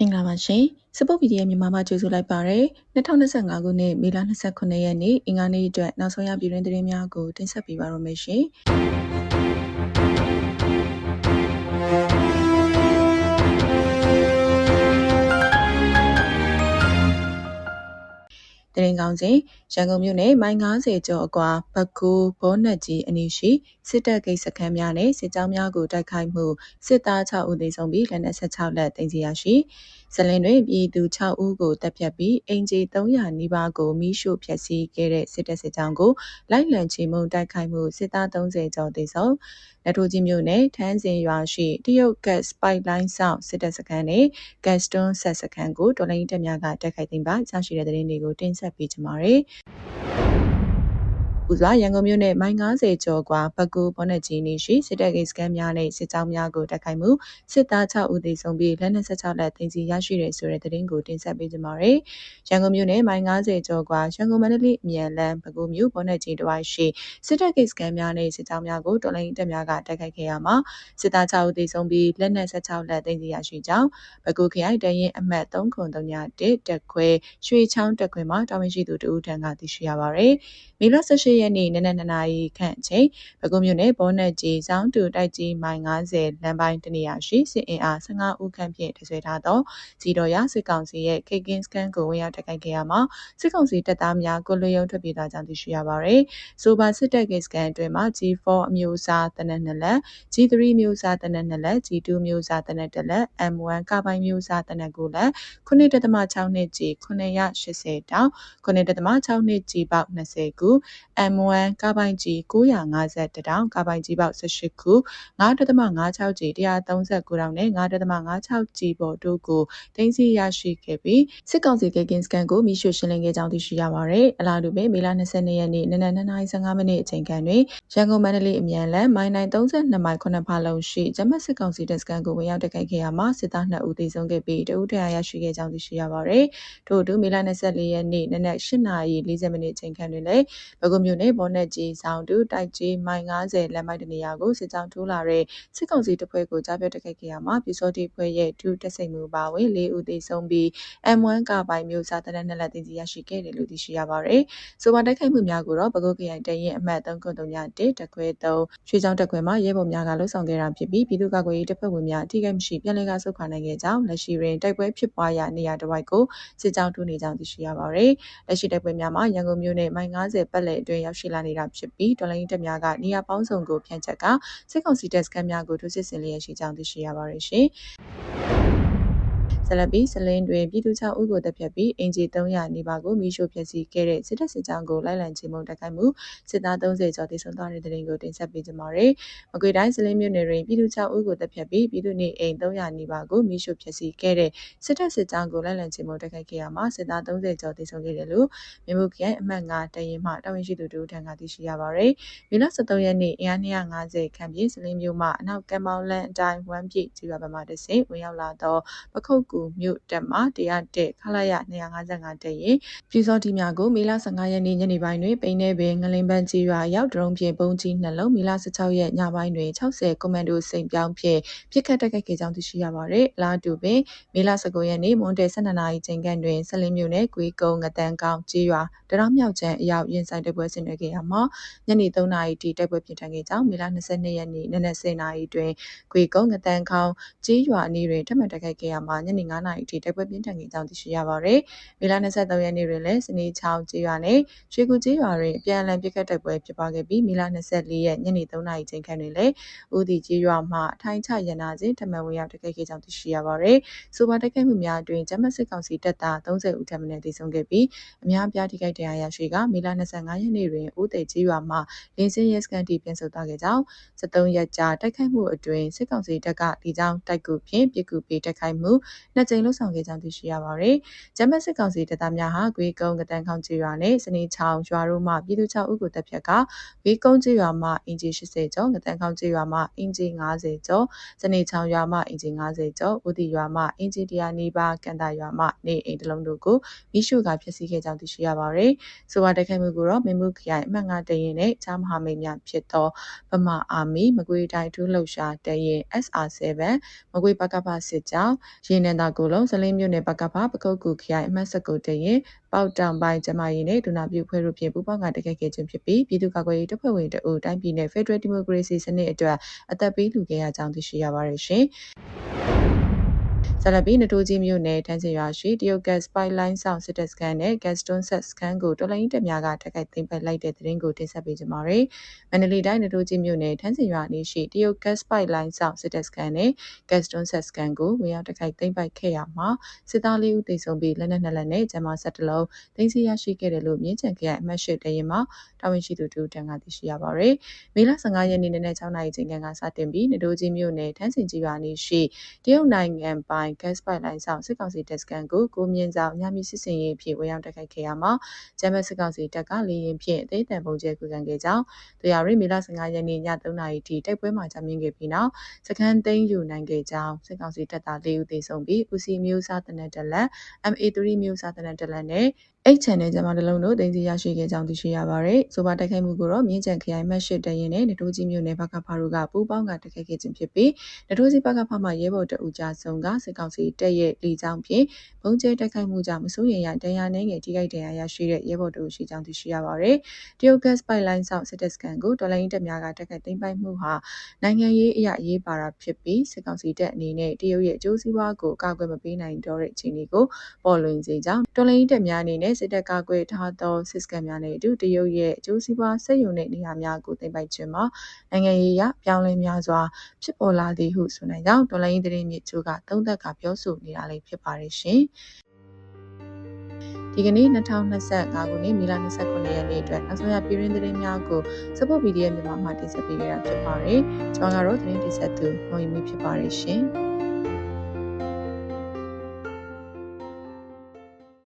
မင်္ဂလာပါရှင်စပုတ် PDF မြန်မာမှာကြိုဆိုလိုက်ပါရယ်2025ခုနှစ်မေလ29ရက်နေ့အင်္ဂါနေ့အတွက်နောက်ဆုံးရပြည်တွင်းသတင်းများကိုတင်ဆက်ပေးပါရမရှင် ရင်ကောင်းစဉ်ရန်ကုန်မြို့နယ်မိုင်90ကျော်အကွာဘကူဘောနက်ကြီးအနီးရှိစစ်တပ်ဂိတ်စခန်းများနဲ့စစ်ကြောင်းများကိုတိုက်ခိုက်မှုစစ်သား6ဦးသေဆုံးပြီးလက်နက်16လက်တင်စီရရှိဇလင်တွင်ပြည်သူ6ဦးကိုတပ်ဖြတ်ပြီးအင်ဂျီ300နီးပါးကိုမိရှို့ဖျက်ဆီးခဲ့တဲ့စစ်တပ်စစ်ကြောင်းကိုလိုက်လံချေမှုန်းတိုက်ခိုက်မှုစစ်သား30ကျော်သေဆုံးလက်ထိုးကြီးမြို့နယ်ထန်းစင်ရွာရှိတရုတ်ကတ်စပိုက်လိုင်းဆောင်စစ်တပ်စခန်းနဲ့ကတ်စတွန်းဆက်စခန်းကိုတော်လိုင်းတက်များကတိုက်ခိုက်သိမ်းပါရရှိတဲ့တဲ့ရင်တွေကိုတင်ဆက်ပေးကြပါမယ် ဦးစွာရန်ကုန်မြို့နယ်မိုင်90ကျော်ကွာဘကူဘောနက်ကြီးနေရှိစစ်တပ်ဂိတ်စကန်များနဲ့စစ်ကြောင်းများကိုတိုက်ခိုက်မှုစစ်သား6ဦးသေဆုံးပြီးလက်နက်16လက်သိမ်းဆီးရရှိတဲ့ဆိုတဲ့သတင်းကိုတင်ဆက်ပေးကြပါမယ်။ရန်ကုန်မြို့နယ်မိုင်90ကျော်ကွာရန်ကုန်မန္တလေးအမြန်လမ်းဘကူမြို့ဘောနက်ကြီးတစ်ဝိုက်ရှိစစ်တပ်ဂိတ်စကန်များနဲ့စစ်ကြောင်းများကိုတော်လိုင်းတပ်များကတိုက်ခိုက်ခဲ့ရမှာစစ်သား6ဦးသေဆုံးပြီးလက်နက်16လက်သိမ်းဆီးရရှိကြောင်းဘကူခရိုင်တရင်အမှတ်303တက်ခွဲရွှေချောင်းတက်ခွဲမှာတာဝန်ရှိသူတဦးထံကသိရှိရပါရယ်။မေလ18ရက်နေ့နနက်2နာရီခန့်အချိန်ပဲခူးမြို့နယ်ဘောနက်ကြီးစောင်းတူတိုက်ကြီးမိုင်90လမ်းပိုင်းတနေရာရှိစစ်အင်အား15ဦးခန့်ဖြင့်တဆွဲထားသောစီတော်ရစစ်ကောင်စီရဲ့ Kicking Scan ကိုဝင်ရောက်တိုက်ခိုက်ခဲ့ရမှာစစ်ကောင်စီတပ်သားများကိုလွှရုံထွက်ပြေးသွားကြောင်းသိရှိရပါရယ်။ဆိုပါစစ်တပ် Kicking Scan အတွင်းမှာ G4 အမျိုးအစားတနက်2လက် G3 မျိုးစားတနက်2လက် G2 မျိုးစားတနက်1လက် M1 ကပိုင်းမျိုးစားတနက်9လက်9.6နှစ် G 980တောင်9.6နှစ် G ပေါက်20ခု M1 ကားပိုင်ကြီး950တောင်ကားပိုင်ကြီးပေါက်18ခု9.56ကြီး139တောင်နဲ့9.56ကြီးပေါ်တို့ကိုတင်စီရရှိခဲ့ပြီးစစ်ကောင်စီကကင်းစကန်ကိုမိရှုရှင်းလင်းခဲ့ကြောင်းသိရှိရပါတယ်။အလားတူပဲမေလ22ရက်နေ့နနက်9:15မိနစ်အချိန်ခန့်တွင်ရန်ကုန်မန္တလေးအမြန်လမ်းမိုင်နိုင်32မိုင်9ဖာလုံရှိဂျမတ်စစ်ကောင်စီတပ်စကန်ကိုဝင်ရောက်တိုက်ခိုက်ခဲ့ရမှာစစ်သား2ဦးသေဆုံးခဲ့ပြီးတဦးထပ်ရရှိခဲ့ကြောင်းသိရှိရပါတယ်။ထို့အတူမေလ24ရက်နေ့နနက်8:40မိနစ်အချိန်ခန့်တွင်လည်းဘဂုမြို့နယ်ဘော်နက်ကြီးဆောင်တူတိုက်ကြီးမိုင်90လမ်းမိုက်တနေရာကိုစစ်ကြောင်းထိုးလာတဲ့စစ်ကောင်စီတပ်ဖွဲ့ကိုကြားပြတ်တိုက်ခိုက်ခဲ့ရမှာပြည်စောတိဖွဲ့ရဲ့ဒုတက်စိတ်မှုပါဝင်၄ဦးသေဆုံးပြီး M1 ကပိုင်းမျိုးစားတနက်နှစ်လက်တင်စီရရှိခဲ့တယ်လို့သိရှိရပါတယ်။ဆိုပါတိုက်ခိုက်မှုများကိုတော့ပဲခူးခရိုင်တရင်အမှတ်393တက်ခွဲ3ရွှေချောင်းတက်ခွဲမှာရဲဘော်များကလှုပ်ဆောင်ခဲ့တာဖြစ်ပြီးပြည်သူ့ကာကွယ်ရေးတပ်ဖွဲ့ဝင်များအထိကိမရှိပြည်လဲကဆုတ်ခွာနိုင်ခဲ့ကြောင်းလက်ရှိတွင်တိုက်ပွဲဖြစ်ပွားရာနေရာတစ်ဝိုက်ကိုစစ်ကြောင်းထိုးနေကြောင်းသိရှိရပါတယ်။လက်ရှိတိုက်ပွဲများမှာရန်ကုန်မြို့နယ်မိုင်90ပတ်လည်အတွင်းရောက်ရှိလာနေတာဖြစ်ပြီးတော်လိုင်းတပ်များကနေရာပေါင်းစုံကိုဖြန့်ချက်ကစစ်ကောင်စီတပ်စခန်းများကိုထိုးစစ်ဆင်လျက်ရှိကြောင်းသိရှိရပါတယ်ရှင်။ ဆလပီစလင်းတွင်ပြည်သူ6ဦးကိုတပ်ဖြတ်ပြီးအင်ဂျီ300နီးပါးကိုမိရှို့ဖျက်ဆီးခဲ့တဲ့စစ်တပ်စစ်ကြောင်းကိုလိုက်လံချေမှုန်းတိုက်ခိုက်မှုစစ်သား30ကျော်တိစုံသွားတဲ့တဲ့ရင်ကိုတင်ဆက်ပေးကြပါမယ်။မကွေတိုင်းစလင်းမြို့နယ်တွင်ပြည်သူ6ဦးကိုတပ်ဖြတ်ပြီးပြည်သူနေအိမ်300နီးပါးကိုမိရှို့ဖျက်ဆီးခဲ့တဲ့စစ်တပ်စစ်ကြောင်းကိုလိုက်လံချေမှုန်းတိုက်ခိုက်ခဲ့ရမှာစစ်သား30ကျော်တိစုံခဲ့တယ်လို့မြို့မှုခရိုင်အမှတ်9တရင်မှတာဝန်ရှိသူတို့ထံကသိရှိရပါမယ်။မြို့လ23ရက်နေ့အင်အား250ခန့်ပြည့်စလင်းမြို့မှအနောက်ကံမောင်းလန်အတိုင်းဝမ်းပြည့်ကြီးရွာဘက်မှတဆင့်ဝင်ရောက်လာသောပခုတ်ကူမြို့တပ်မှ101ခလာရ255တပ်ရင်ပြည်စောတီများကိုမေလ15ရက်နေ့ညနေပိုင်းတွင်ပိန်းနေပင်ငလင်ပန်းကြီးရွာရောက်ဒရုန်းဖြင့်ပုံကြီးနှလုံးမေလ16ရက်ညပိုင်းတွင်60ကွန်မန်ဒိုစိန်ပြောင်းဖြင့်ပြစ်ခတ်တိုက်ခိုက်ခဲ့ကြောင်းသိရှိရပါသည်။လာတူပင်မေလ19ရက်နေ့မွန်တဲ12နာရီချိန်ခန့်တွင်ဆလင်းမြို့နယ်ကွေးကုန်းငတန်းကောင်းကြီးရွာတရောင်းမြောက်ချမ်းအရောက်ရင်ဆိုင်တိုက်ပွဲဆင်နွှဲခဲ့ရမှာညနေ3နာရီထိတိုက်ပွဲပြင်းထန်ခဲ့ကြောင်းမေလ22ရက်နေ့နနက်10နာရီတွင်ကွေးကုန်းငတန်းကောင်းကြီးရွာအနီးတွင်ထပ်မံတိုက်ခိုက်ခဲ့ရမှာညနေ9နာရီထိတိုက်ပွဲပြင်းထန်ခဲ့ကြောင်းသိရှိရပါတယ်။မေလ23ရက်နေ့တွင်လည်းစနေချောင်းကျေးရွာနဲ့ရွှေကူကျေးရွာတွင်အပြန်အလှန်ပစ်ခတ်တိုက်ပွဲဖြစ်ပွားခဲ့ပြီးမေလ24ရက်ညနေ3နာရီချိန်ခန့်တွင်လည်းဦးတီကျေးရွာမှထိုင်းချရနာစဉ်ထပ်မံဝင်ရောက်တိုက်ခိုက်ခဲ့ကြောင်းသိရှိရပါတယ်။ဆိုပါတိုက်ခိုက်မှုများအတွင်းဂျမတ်စစ်ကောင်စီတပ်သား30ဦးထပ်မံသေဆုံးခဲ့ပြီးအများအပြားထိခိုက်ဒဏ်ရာရရှိကမေလ25ရက်နေ့တွင်ဦးတီကျေးရွာမှလင်းစင်းရဲစကန်တီပြန်ဆုတ်သွားခဲ့ကြောင်း73ရက်ကြာတိုက်ခိုက်မှုအတွင်းစစ်ကောင်စီတပ်ကဒီကြောင်းတိုက်ကူဖြင့်ပစ်ကူပေးတိုက်ခိုက်မှုနှစ်ကြိမ်လှုပ်ဆောင်ခဲ့ကြောင်းသိရှိရပါတယ်။ဂျမတ်စစ်ကောင်စီတပ်သားများဟာဂွေကုန်းကတန်ခေါင်ကျေးရွာနဲ့စနေချောင်းရွာတို့မှပြည်သူ6ဦးကိုတပ်ဖြတ်ကဂွေကုန်းကျေးရွာမှအင်ဂျီ80ကျော်ကတန်ခေါင်ကျေးရွာမှအင်ဂျီ90ကျော်စနေချောင်းရွာမှအင်ဂျီ90ကျော်ဦးတီရွာမှအင်ဂျီ100နီးပါးကန်တာရွာမှနေအိမ်တလုံးတို့ကိုမိရှုကဖျက်ဆီးခဲ့ကြောင်းသိရှိရပါတယ်။ဆိုပါတိုက်ခိုက်မှုကိုတော့မင်းမှုခရိုင်အမှတ်9တရင်နဲ့ချားမဟာမိတ်များဖြစ်သောဗမာအာမီမကွေးတိုင်းထူးလှုပ်ရှားတရင် SR7 မကွေးပကပစစ်ကြောင်းရေနံသာကိုလုံးဇလင်းမြို့နယ်ပကဖပကုတ်ကူခရိုင်အမှတ်စကုတ်တရင်ပေါတောင်ပိုင်းကျမကြီးနဲ့ဒုနာပြုဖွဲ့တို့ဖြင့်ပူးပေါင်းကတကက်ခဲ့ခြင်းဖြစ်ပြီးပြည်သူ့ကာကွယ်ရေးတပ်ဖွဲ့ဝင်တအူတိုင်းပြည်နယ် Federal Democracy စနစ်အတွက်အသက်ပေးလူခဲ့ရကြောင်းသိရှိရပါတယ်ရှင်။ ဆလပီနတိုးကြီးမြို့နယ်တန်းစင်ရွာရှိတရုတ်ဂတ်စပိုက်လိုင်းဆောင်စစ်တပ်စခန်းနဲ့ဂတ်စတွန်းဆက်စခန်းကိုတော်လိုင်းတပ်များကတိုက်ခိုက်သိမ်းပိုက်လိုက်တဲ့တဲ့ရင်ကိုတင်ဆက်ပေးကြပါမယ်။မန္တလေးတိုင်းနတိုးကြီးမြို့နယ်တန်းစင်ရွာနေရှိတရုတ်ဂတ်စပိုက်လိုင်းဆောင်စစ်တပ်စခန်းနဲ့ဂတ်စတွန်းဆက်စခန်းကိုဝင်ရောက်တိုက်ခိုက်သိမ်းပိုက်ခဲ့ရမှာစစ်သားလေးဦးသေဆုံးပြီးလက်နက်နှစ်လက်နဲ့ဂျမဆက်တလုံးသိမ်းဆည်းရရှိခဲ့တယ်လို့မြင်းချန်ခရိုင်အမှတ်၈တရင်မှာတာဝန်ရှိသူတို့တန်ကသိရှိရပါမယ်။မေလ15ရက်နေ့နနက်6နာရီချိန်ကစတင်ပြီးနတိုးကြီးမြို့နယ်တန်းစင်ကြီးရွာနေရှိတရုတ်နိုင်ငံပိုင် gas pipeline ဆောင်စစ်ကောင်စီတပ်စခန်းကိုကိုမြင့်ဆောင်ညမီစစ်စင်ရေးဖြင့်ဝေရောက်တိုက်ခိုက်ခဲ့ရမှာဂျမတ်စစ်ကောင်စီတပ်ကလေရင်ဖြင့်အသေးတံပုံကျဲကူကန်ခဲ့ကြောင်းတရားရီမေလ15ရက်နေ့ည3နာရီထိတိုက်ပွဲမှာကြာမြင့်ခဲ့ပြီးနောက်စခန်းသိမ်းယူနိုင်ခဲ့ကြောင်းစစ်ကောင်စီတပ်သား၄ဦးသေဆုံးပြီးဦးစီမျိုးစားတနက်တလက် MA3 မျိုးစားတနက်တလက်နဲ့ H channel ကျမတလုံးတို့တင်စီရရှိခဲ့ကြောင်းသိရှိရပါတယ်။ဆိုပါတိုက်ခိုက်မှုကိုတော့မြင်းကြံခရိုင်မတ်ရှိတရင်နဲ့နတိုးကြီးမြို့နယ်ဘကဖာတို့ကပူးပေါင်းကတိုက်ခိုက်ခဲ့ခြင်းဖြစ်ပြီးနတိုးကြီးဘကဖာမှရဲဘော်တအူကြဆုံးကစစ်ကောင်စီတပ်ရဲ့လီကြောင်းဖြင့်ဘုံကျဲတိုက်ခိုက်မှုကြောင့်မစိုးရိမ်ရတရားနှဲငယ်ထိခိုက်ဒဏ်ရာရရှိတဲ့ရဲဘော်တအူရှိကြောင်းသိရှိရပါတယ်။တရုတ်ဂတ်စ်ပိုက်လိုင်းဆောင်စစ်တပ်စကန်ကိုတော်လိုင်းတပ်များကတိုက်ခိုက်သိမ်းပိုက်မှုဟာနိုင်ငံရေးအရာရေးပါတာဖြစ်ပြီးစစ်ကောင်စီတပ်အနေနဲ့တရုတ်ရဲ့အကျိုးစီးပွားကိုကာကွယ်မပေးနိုင်တော့တဲ့အခြေအနေကိုပေါ်လွင်စေကြောင်းတော်လိုင်းတပ်များအနေနဲ့စစ်တပ်ကာကွယ်ထားသောစစ်စကန်များနဲ့အတူတရုတ်ရဲ့အကျိုးစီးပွားဆက်ယုံတဲ့နေရာများကိုသိမ်းပိုက်ခြင်းမှာနိုင်ငံရေးအရပြောင်းလဲများစွာဖြစ်ပေါ်လာသည်ဟုဆိုနိုင်ကြောင်းတော်လိုင်းသတင်းမြစ်ချိုးကသုံးသပ်ကပြောဆိုနေတာလေးဖြစ်ပါတယ်ရှင်။ဒီကနေ့2025ခုနှစ်မေလ29ရက်နေ့အတွက်နောက်ဆုံးရပြည်ရင်းသတင်းများကို Support PDF မြန်မာမှတင်ဆက်ပေးကြတာဖြစ်ပါတယ်။ကျွန်တော်ကတော့သတင်းတင်ဆက်သူမော်ယီမီဖြစ်ပါတယ်ရှင်။